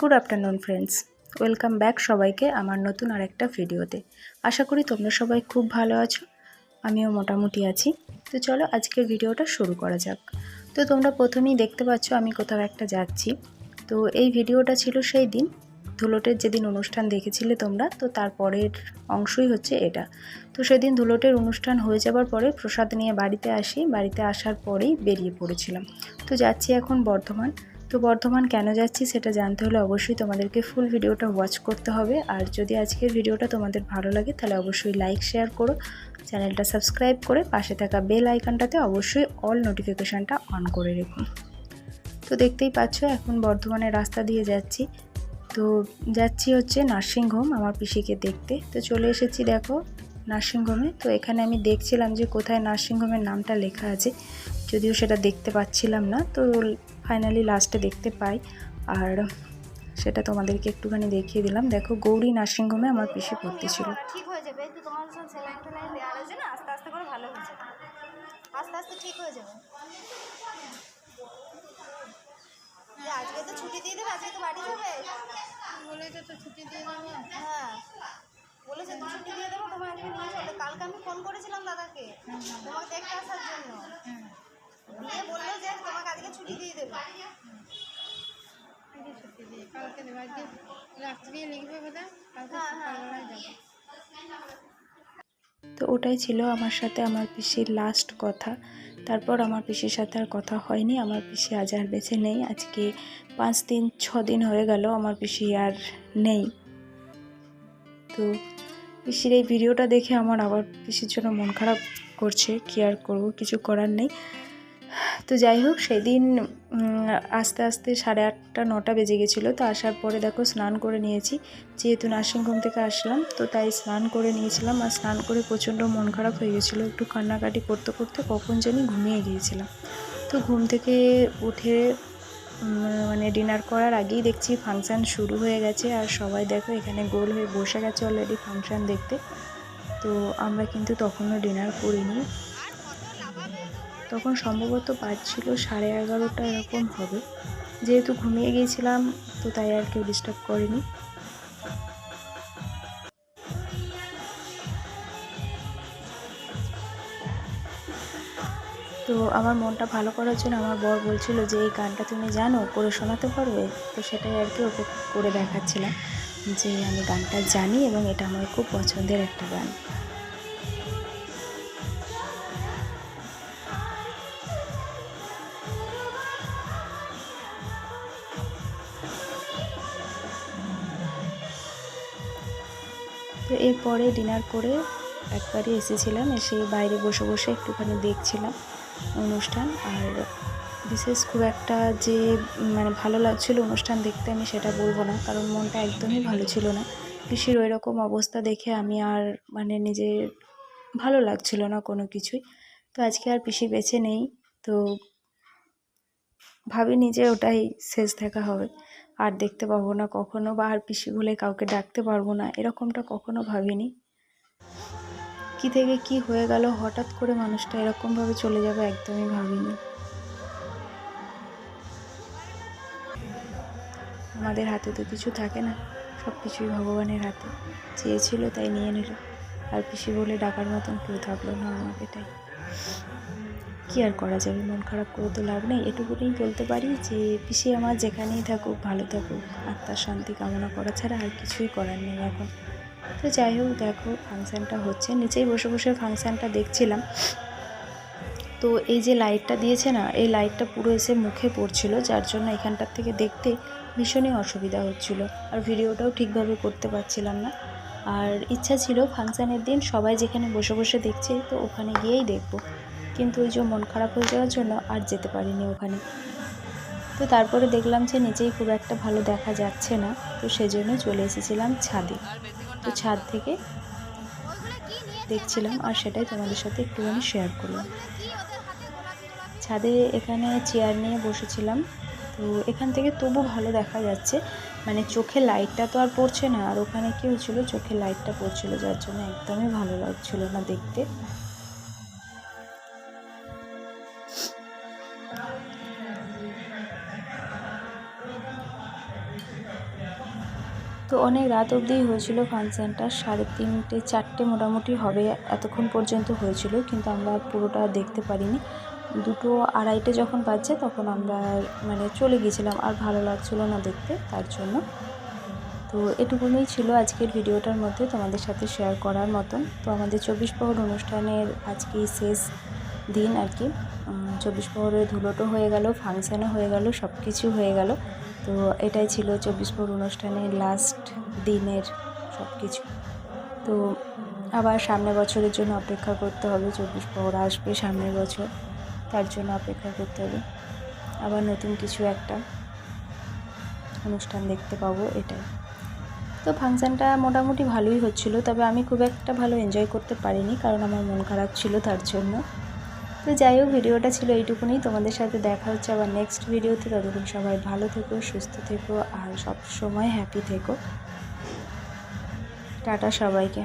Good afternoon friends welcome back সবাইকে আমার নতুন আর একটা ভিডিওতে। আশা করি তোমরা সবাই খুব ভালো আছো, আমিও মোটামুটি আছি। তো চলো আজকের ভিডিওটা শুরু করা যাক। তো তোমরা প্রথমেই দেখতে পাচ্ছ আমি কোথাও একটা যাচ্ছি। তো এই ভিডিওটা ছিল সেই দিন, ধুলোটের যেদিন অনুষ্ঠান দেখেছিলে তোমরা, তো তারপরের অংশই হচ্ছে এটা। তো সেদিন ধুলোটের অনুষ্ঠান হয়ে যাবার পরে প্রসাদ নিয়ে বাড়িতে আসি, বাড়িতে আসার পরেই বেরিয়ে পড়েছিলাম। তো যাচ্ছি এখন বর্ধমান। তো বর্ধমান কেন যাচ্ছি সেটা জানতে হলে অবশ্যই তোমাদেরকে ফুল ভিডিওটা ওয়াচ করতে হবে। আর যদি আজকের ভিডিওটা তোমাদের ভালো লাগে, তাহলে অবশ্যই লাইক শেয়ার করো। চ্যানেলটা সাবস্ক্রাইব করে পাশে থাকা বেল আইকনটাতে অবশ্যই অল নোটিফিকেশানটা অন করে রেখো। তো দেখতেই পাচ্ছ, এখন বর্ধমানের রাস্তা দিয়ে যাচ্ছি। তো যাচ্ছি হচ্ছে নার্সিংহোম, আমার পিসিকে দেখতে। তো চলে এসেছি দেখো নার্সিংহোমে। তো এখানে আমি দেখছিলাম যে কোথায় নার্সিংহোমের নামটা লেখা আছে। যদিও সেটা দেখতে পাচ্ছিলাম না তো ফাইনালি লাস্টে দেখতে পাই। আর সেটা তোমাদেরকে একটুখানি দেখিয়ে দিলাম। দেখো গৌরী নার্সিংহোমে আমার পিসি ভর্তি ছিল। ঠিক হয়ে যাবে। এই তোমার সব স্যালাইন দেওয়া রয়েছে না? আস্তে আস্তে করে ভালো হয়ে যাবে। আস্তে আস্তে ঠিক হয়ে যাবে। আজকে তো ছুটি দিয়ে দেবে আজকে তো বাড়ি যাবে? বলেছে তো ছুটি দিয়ে দেবো। হ্যাঁ। বলেছে ছুটি দিয়ে দেবো তোমার নিয়ে চলে কালকে আমি ফোন করেছিলাম দাদাকে তোমাকে দেখতে আসার জন্য। দিয়ে বলল যে তোমাকে আজকে ছুটি দিয়ে দেবে। ছুটি দিয়ে কালকে দেবো। আজকে রাত্রে লিখবে বোধহয় হ্যাঁ, হ্যাঁ, তো ওটাই ছিল আমার সাথে আমার পিসির লাস্ট কথা। তারপর আমার পিসির সাথে আর কথা হয়নি। আমার পিসি আজ আর বেঁচে নেই। আজকে পাঁচ দিন ছ দিন হয়ে গেল আমার পিসি আর নেই। তো পিসির এই ভিডিওটা দেখে আমার আবার পিসির জন্য মন খারাপ করছে, কি আর করব, কিছু করার নেই। তো যাই হোক, সেদিন আস্তে আস্তে সাড়ে আটটা, নটা বেজে গেছিল। তো আসার পরে দেখো স্নান করে নিয়েছি। যেহেতু নার্সিংহোম থেকে আসলাম, তো তাই স্নান করে নিয়েছিলাম। আর স্নান করে প্রচণ্ড মন খারাপ হয়ে গেছিল। একটু কান্নাকাটি করতে করতে কখন জানি ঘুমিয়ে গিয়েছিলাম। তো ঘুম থেকে উঠে মানে ডিনার করার আগেই দেখছি ফাংশান শুরু হয়ে গেছে আর সবাই দেখো এখানে গোল হয়ে বসে গেছে অলরেডি ফাংশান দেখতে। তো আমরা কিন্তু তখনও ডিনার করিনি। তখন সম্ভবত বাজছিল সাড়ে এগারোটা এরকম হবে। যেহেতু ঘুমিয়ে গিয়েছিলাম, তো তাই আর কেউ ডিস্টার্ব করেনি। তো আমার মনটা ভালো করার জন্য আমার বর বলছিল যে, এই গানটা তুমি জানো, করে শোনাতে পারবে? তো সেটাই আর কি ওকে করে দেখাচ্ছিলাম যে, আমি গানটা জানি এবং এটা আমার খুব পছন্দের একটা গান। তো এরপরে ডিনার করে একবারই এসেছিলাম, এসে বাইরে বসে বসে একটুখানি দেখছিলাম। অনুষ্ঠান। আর বিশেষ খুব একটা যে মানে ভালো লাগছিল অনুষ্ঠান দেখতে আমি সেটা বলব না, কারণ মনটা একদমই ভালো ছিল না। পিসির ওই রকম অবস্থা দেখে আমি আর মানে নিজে ভালো লাগছিল না কোনো কিছুই। তো আজকে আর পিসি বেছে নেই, তো ভাবিনি যে ওটাই শেষ দেখা হবে। আর দেখতে পাবো না কখনো বা আর পিসি বলে কাউকে ডাকতে পারব না, এরকমটা কখনো ভাবিনি। কি থেকে কি হয়ে গেল, হঠাৎ করে মানুষটা এরকমভাবে চলে যাবে একদমই ভাবিনি। আমাদের হাতে তো কিছু থাকে না সব কিছুই ভগবানের হাতে। চেয়েছিল তাই নিয়ে নিল। আর পিসি বলে ডাকার মতন কেউ থাকল না আমাকে এটাই কি আর করা যাবে, মন খারাপ করে তো লাভ নেই। এটুকুনি বলতে পারি যে, পিসি আমার যেখানেই থাকুক, ভালো থাকুক। আত্মার শান্তি কামনা করা ছাড়া আর কিছুই করার নেই এখন। তো যাই হোক, দেখো ফাংশানটা হচ্ছে। নিচেই বসে বসে ফাংশানটা দেখছিলাম। তো এই যে লাইটটা দিয়েছে না, এই লাইটটা পুরো এসে মুখে পড়ছিল, যার জন্য এখানটার থেকে দেখতে ভীষণই অসুবিধা হচ্ছিল। আর ভিডিওটাও ঠিকভাবে করতে পারছিলাম না। আর ইচ্ছা ছিল ফাংশানের দিন সবাই যেখানে বসে বসে দেখছে, তো ওখানে গিয়েই দেখব। কিন্তু ওই যে মন খারাপ হয়ে যাওয়ার জন্য আর যেতে পারিনি ওখানে। তো তারপরে দেখলাম যে নিচেই খুব একটা ভালো দেখা যাচ্ছে না, তো সেজন্য চলে এসেছিলাম ছাদে। তো ছাদ থেকে দেখছিলাম আর সেটাই তোমাদের সাথে একটুখানি শেয়ার করলাম। ছাদে এখানে চেয়ার নিয়ে বসেছিলাম। তো এখান থেকে তবু ভালো দেখা যাচ্ছে। মানে চোখে লাইটটা তো আর পড়ছে না আর ওখানে কী হয়েছিল? চোখে লাইটটা পড়ছিল যার জন্য একদমই ভালো লাগছিল না দেখতে। অনেক রাত অবধিই হয়েছিল ফাংশানটা সাড়ে তিনটে, চারটে মোটামুটি হবে এতক্ষণ পর্যন্ত হয়েছিল, কিন্তু আমরা পুরোটা দেখতে পারিনি। দুটো আড়াইটে যখন বাজছে তখন আমরা মানে চলে গিয়েছিলাম, আর ভালো লাগছিল না দেখতে তার জন্য। তো এটুকুনই ছিল আজকের ভিডিওটার মধ্যে তোমাদের সাথে শেয়ার করার মতন। তো আমাদের চব্বিশ প্রহর অনুষ্ঠানের আজকেই শেষ দিন আর কি। চব্বিশ প্রহরে ধুলোটো হয়ে গেল ফাংশানও হয়ে গেল সব কিছু হয়ে গেল। তো এটাই ছিল চব্বিশ প্রহর অনুষ্ঠানের লাস্ট দিনের সব কিছু তো আবার সামনের বছরের জন্য অপেক্ষা করতে হবে, চব্বিশ প্রহর আসবে সামনের বছর, তার জন্য অপেক্ষা করতে হবে। আবার নতুন কিছু একটা অনুষ্ঠান দেখতে পাবো, এটাই। তো ফাংশানটা মোটামুটি ভালোই হচ্ছিল, তবে আমি খুব একটা ভালো এনজয় করতে পারিনি, কারণ আমার মন খারাপ ছিল তার জন্য। তো যাই হোক, ভিডিওটা ছিল এইটুকুনি তোমাদের সাথে দেখা হচ্ছে আবার নেক্সট ভিডিওতে। ততক্ষণ সবাই ভালো থেকো, সুস্থ থেকো, আর সব সময় হ্যাপি থেকো। টাটা সবাইকে।